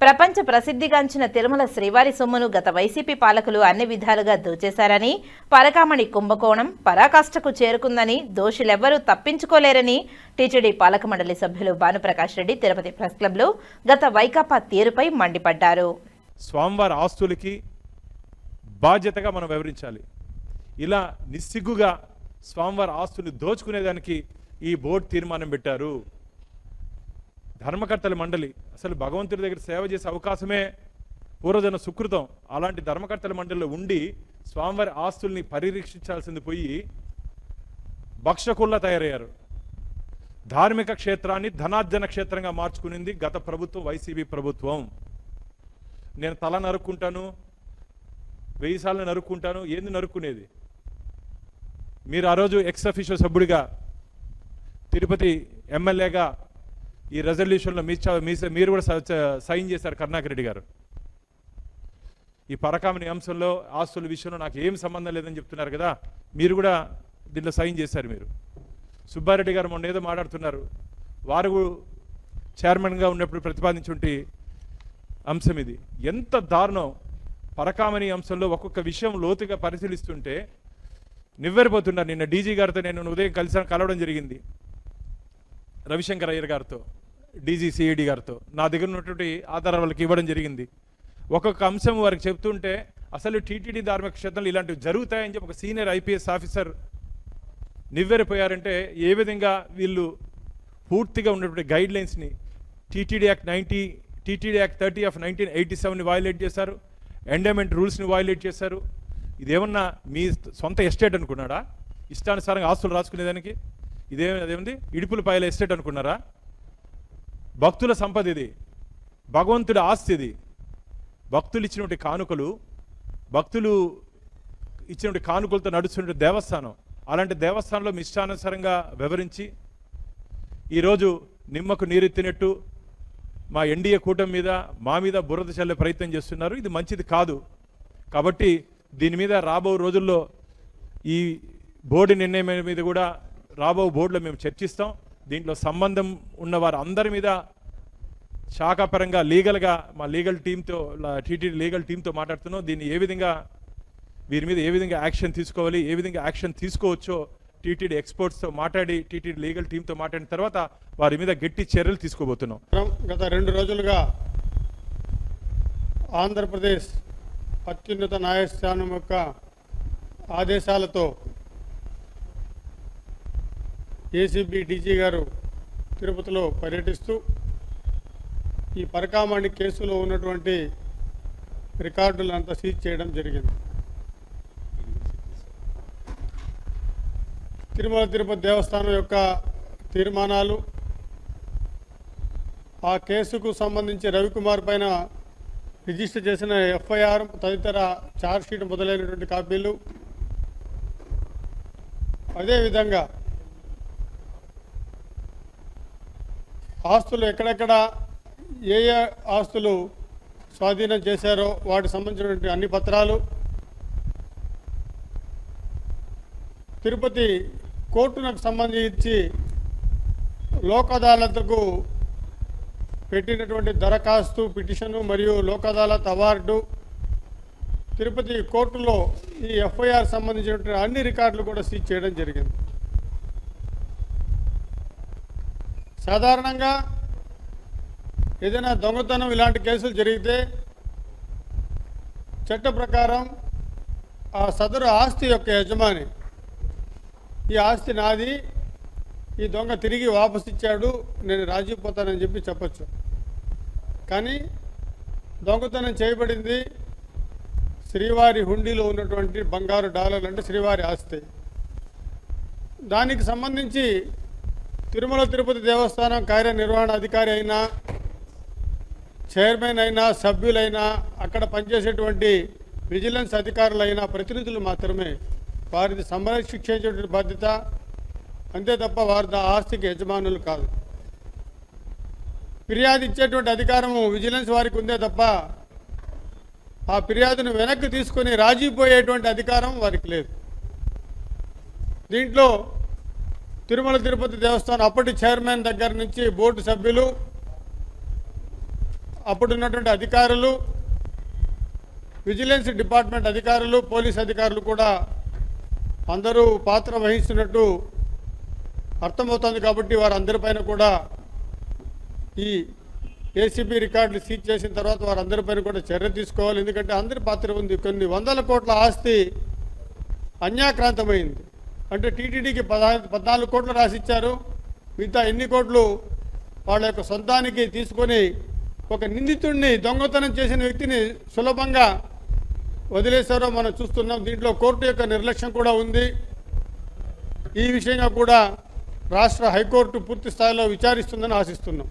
ప్రపంచ ప్రసిద్ధిగాంచిన తిరుమల శ్రీవారి సొమ్మును గత వైసీపీ పాలకులు అన్ని విధాలుగా దోచేశారని పరకామణి కుంభకోణం పరాకాష్ఠకు చేరుకుందని దోషులెవ్వరూ తప్పించుకోలేరని టీటీడీ పాలక మండలి సభ్యులు భానుప్రకాష్ రెడ్డి తిరుపతి ప్రెస్ క్లబ్లో గత వైకాపా తీరుపై మండిపడ్డారు. స్వామివారి ఆస్తులకి బాధ్యతగా మనం వివరించాలి. ఇలా నిస్సిగ్గుగా స్వామివారి ఆస్తులు దోచుకునేదానికి ఈ బోర్డు తీర్మానం పెట్టారు. ధర్మకర్తల మండలి. అసలు భగవంతుడి దగ్గర సేవ చేసే అవకాశమే పూర్వజన సుకృతం. అలాంటి ధర్మకర్తల మండలిలో ఉండి స్వామివారి ఆస్తుల్ని పరిరక్షించాల్సింది పోయి భక్షకుల్లా తయారయ్యారు. ధార్మిక క్షేత్రాన్ని ధనార్జన క్షేత్రంగా మార్చుకునింది గత ప్రభుత్వం వైసీపీ ప్రభుత్వం. నేను తల నరుక్కుంటాను వెయ్యి సార్లు నరుక్కుంటాను ఏంది నరుక్కునేది? మీరు ఆ రోజు ఎక్స్ అఫీషియల్ సభ్యుడిగా తిరుపతి ఎమ్మెల్యేగా ఈ రెజల్యూషన్లో మీ చ- మీరు కూడా స- సైన్ చేశారు కరుణాకర్ రెడ్డి గారు. ఈ పరకామణి అంశంలో ఆస్తుల విషయంలో నాకు ఏం సంబంధం లేదని చెప్తున్నారు కదా మీరు కూడా దీనిలో సైన్ చేశారు మీరు. సుబ్బారెడ్డి గారు మొన్న ఏదో మాట్లాడుతున్నారు వారు చైర్మన్గా ఉన్నప్పుడు ప్రతిపాదించుంటి అంశం ఇది. ఎంత దారుణం పరకామణి అంశంలో ఒక్కొక్క విషయం లోతుగా పరిశీలిస్తుంటే నివ్వెరపోతున్నారు. నిన్న డీజీ గారితో నేను ఉదయం కలిసి కలవడం జరిగింది. రవిశంకర్ అయ్యర్ గారితో డీజీసీఈడి గారితో నా దగ్గర ఉన్నటువంటి ఆధారాలు వాళ్ళకి ఇవ్వడం జరిగింది. ఒక్కొక్క అంశం వారికి చెప్తుంటే అసలు టీటీడీ ధార్మిక క్షేత్రంలో ఇలాంటివి జరుగుతాయని చెప్పి ఒక సీనియర్ ఐపీఎస్ ఆఫీసర్ నివ్వెరపోయారంటే ఏ విధంగా వీళ్ళు పూర్తిగా ఉన్నటువంటి guide లైన్స్ని TTD act ninety TTD act thirty of nineteen eighty సెవెన్ని violate చేశారు. ఎండమెంట్ రూల్స్ని వైలేట్ చేశారు. ఇదేమన్నా మీ సొంత ఎస్టేట్ అనుకున్నాడా? ఇష్టానుసారంగా ఆస్తులు రాసుకునేదానికి? ఇదే అదేమిది? ఇడుపులపాయల ఎస్టేట్ అనుకున్నారా? భక్తుల సంపద ఇది. భగవంతుడి ఆస్తి ఇది. భక్తులు ఇచ్చినటువంటి కానుకలు భక్తులు ఇచ్చినటువంటి కానుకలతో నడుస్తున్న దేవస్థానం. అలాంటి దేవస్థానంలో మీ ఇష్టానుసారంగా వివరించి ఈరోజు నిమ్మకు నీరెత్తినట్టు మా ఎన్డీఏ కూటమి మీద మా మీద బురద చల్లే ప్రయత్నం చేస్తున్నారు. ఇది మంచిది కాదు. కాబట్టి దీని మీద రాబో రోజుల్లో ఈ బోర్డు నిర్ణయం మీద కూడా రాబో బోర్డులో మేము చర్చిస్తాం. దీంట్లో సంబంధం ఉన్న వారు అందరి మీద శాఖాపరంగా లీగల్గా మా లీగల్ టీంతో టీటీడీ లీగల్ టీంతో మాట్లాడుతున్నాం. దీన్ని ఏ విధంగా వీరి మీద ఏ విధంగా యాక్షన్ తీసుకోవాలి ఏ విధంగా యాక్షన్ తీసుకోవచ్చో టీటీడీ ఎక్స్పర్ట్స్తో మాట్లాడి టీటీడీ లీగల్ టీంతో మాట్లాడిన తర్వాత వారి మీద గట్టి చర్యలు తీసుకోబోతున్నాం. గత రెండు రోజులుగా ఆంధ్రప్రదేశ్ అత్యున్నత న్యాయస్థానం యొక్క ఆదేశాలతో ఏసీబీ డీజీ గారు తిరుపతిలో పర్యటిస్తూ ఈ పరకామణి కేసులో ఉన్నటువంటి రికార్డులంతా సీజ్ చేయడం జరిగింది. తిరుమల తిరుపతి దేవస్థానం యొక్క తీర్మానాలు ఆ కేసుకు సంబంధించి రవికుమార్ పైన రిజిస్టర్ చేసిన ఎఫ్ఐఆర్ తదితర ఛార్జ్షీట్ మొదలైనటువంటి కాపీలు. అదేవిధంగా ఆస్తులు ఎక్కడెక్కడ ఏ ఏ ఆస్తులు స్వాధీనం చేశారో వాటికి సంబంధించినటువంటి అన్ని పత్రాలు. తిరుపతి కోర్టునకు సంబంధించి లోక్ అదాలత్కు పెట్టినటువంటి దరఖాస్తు పిటిషను మరియు లోక్ అదాలత్ అవార్డు. తిరుపతి కోర్టులో ఈ ఎఫ్ఐఆర్ సంబంధించినటువంటి అన్ని రికార్డులు కూడా సీజ్ చేయడం జరిగింది. సాధారణంగా ఏదైనా దొంగతనం ఇలాంటి కేసులు జరిగితే చట్ట ప్రకారం ఆ సదరు ఆస్తి యొక్క యజమాని ఈ ఆస్తి నాది ఈ దొంగ తిరిగి వాపసు ఇచ్చాడు నేను రాజీపోతానని చెప్పి చెప్పొచ్చు. కానీ దొంగతనం చేయబడింది శ్రీవారి హుండీలో ఉన్నటువంటి బంగారు డాలర్లు అంటే శ్రీవారి ఆస్తి. దానికి సంబంధించి తిరుమల తిరుపతి దేవస్థానం కార్యనిర్వహణ అధికారి అయినా చైర్మన్ అయినా సభ్యులైనా అక్కడ పనిచేసేటువంటి విజిలెన్స్ అధికారులైన ప్రతినిధులు మాత్రమే వారిని సంరక్షించేటువంటి బాధ్యత. అంతే తప్ప వారి ఆస్తికి యజమానులు కాదు. ఫిర్యాదు ఇచ్చేటువంటి అధికారము విజిలెన్స్ వారికి ఉందే తప్ప ఆ ఫిర్యాదును వెనక్కి తీసుకొని రాజీపోయేటువంటి అధికారం వారికి లేదు. దీంట్లో తిరుమల తిరుపతి దేవస్థానం అప్పటి చైర్మన్ దగ్గర నుంచి బోర్డు సభ్యులు అప్పుడున్నటువంటి అధికారులు విజిలెన్స్ డిపార్ట్మెంట్ అధికారులు పోలీస్ అధికారులు కూడా అందరూ పాత్ర వహిస్తున్నట్టు అర్థమవుతుంది కాబట్టి వారందరిపైన కూడా ఈ ఏసీబీ రికార్డులు సీజ్ చేసిన తర్వాత వారందరిపైన కూడా చర్య తీసుకోవాలి. ఎందుకంటే అందరి పాత్ర ఉంది. కొన్ని వందల కోట్ల ఆస్తి అన్యాక్రాంతమైంది. అంటే టీటీడీకి పదహారు పద్నాలుగు కోట్లు రాసిచ్చారు. మిగతా ఎన్ని కోట్లు వాళ్ళ యొక్క సొంతానికి తీసుకొని ఒక నిందితుడిని దొంగతనం చేసిన వ్యక్తిని సులభంగా వదిలేశారో మనం చూస్తున్నాం. దీంట్లో కోర్టు యొక్క నిర్లక్ష్యం కూడా ఉంది. ఈ విషయంగా కూడా రాష్ట్ర హైకోర్టు పూర్తి స్థాయిలో విచారిస్తుందని ఆశిస్తున్నాం.